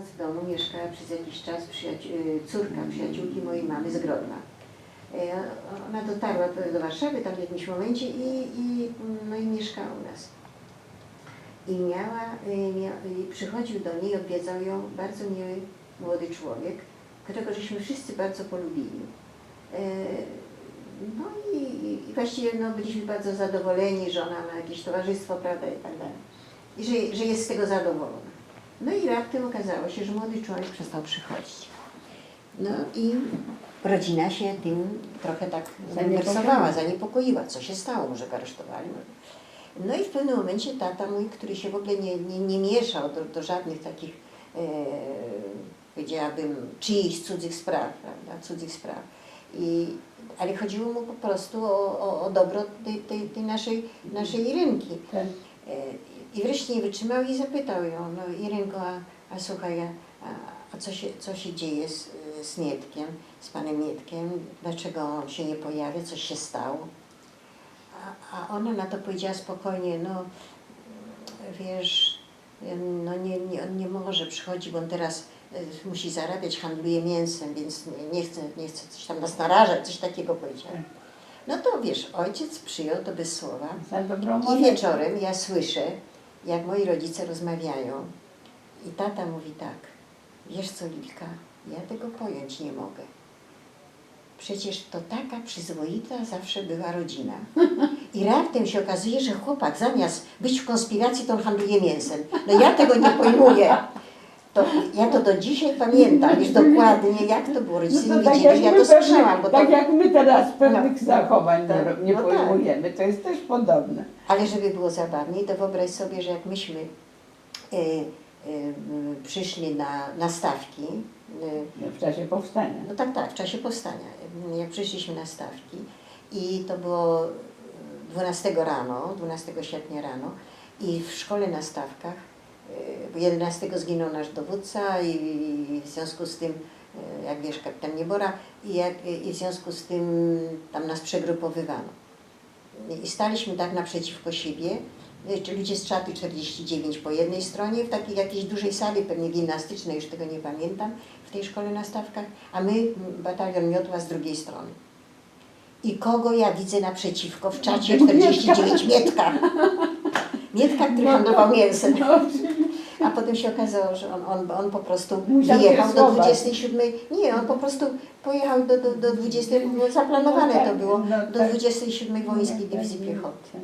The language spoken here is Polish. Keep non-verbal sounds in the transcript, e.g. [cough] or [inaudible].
nas w domu mieszkała przez jakiś czas przyjaciół, y, córka przyjaciółki mojej mamy z Grodna. E, Ona dotarła do- Warszawy tam w jakimś momencie i, i, no i mieszkała u nas. I miała, y, mia, y, przychodził do niej, odwiedzał ją bardzo miły młody człowiek, którego żeśmy wszyscy bardzo polubili. E, No i, i właściwie no, byliśmy bardzo zadowoleni, że ona ma jakieś towarzystwo, prawda, i tak dalej. I że, że jest z tego zadowolona. No i raptem okazało się, że młody człowiek przestał przychodzić. No i rodzina się tym trochę tak zainteresowała, zaniepokoiła, co się stało, może go aresztowali. No i w pewnym momencie tata mój, który się w ogóle nie, nie, nie mieszał do, do żadnych takich, e, powiedziałabym, czyichś cudzych spraw, prawda, cudzych spraw. I, ale chodziło mu po prostu o, o, o dobro tej, tej, tej naszej, naszej Irynki. Tak. E, I wreszcie nie wytrzymał i zapytał ją, no Irynko, a, a słuchaj, a, a co, się, co się dzieje z, z Mietkiem, z panem Mietkiem? Dlaczego on się nie pojawia? Coś się stało? A, a ona na to powiedziała spokojnie, no wiesz, no nie, nie, on nie może przychodzić, bo on teraz e, musi zarabiać, handluje mięsem, więc nie, nie chce, nie chce coś tam nas narażać, coś takiego powiedziała. No to wiesz, ojciec przyjął to bez słowa. I wieczorem ja słyszę, jak moi rodzice rozmawiają i tata mówi tak, wiesz co Lilka, ja tego pojąć nie mogę. Przecież to taka przyzwoita zawsze była rodzina. [laughs] I raptem się okazuje, że chłopak zamiast być w konspiracji, to on handluje mięsem. No ja tego nie pojmuję. To, ja to do dzisiaj pamiętam, już dokładnie jak to było. Rodzice No nie to tak ja to słyszałam, bo pewnych, to tak jak my teraz pewnych No. zachowań Tak. nie, nie No tak. pojmujemy, to jest też podobne. Ale żeby było zabawniej, to wyobraź sobie, że jak myśmy y, y, y, przyszli na, na stawki, y, W czasie powstania. no tak, tak, w czasie powstania, jak przyszliśmy na stawki i to było y, 12 rano, 12 sierpnia rano i w szkole na stawkach, 11 zginął nasz dowódca i, i w związku z tym, y, jak wiesz, kapitan Niebora i, jak, i w związku z tym tam nas przegrupowywano. I staliśmy tak naprzeciwko siebie, czy ludzie z czaty 49 po jednej stronie, w takiej jakiejś dużej sali, pewnie gimnastycznej, już tego nie pamiętam, w tej szkole na stawkach, a my, batalion miotła z drugiej strony. I kogo ja widzę naprzeciwko w czacie [laughs] 49 Mietka. Mietka, który No, handlował mięsem. A potem się okazało, że on, on, on po prostu wyjechał do wierszować. 27. Nie, on po prostu pojechał do, do, do 20. Zaplanowane No to tak, było no do tak. 27 Wojskiej No tak, Dywizji Piechoty. tak.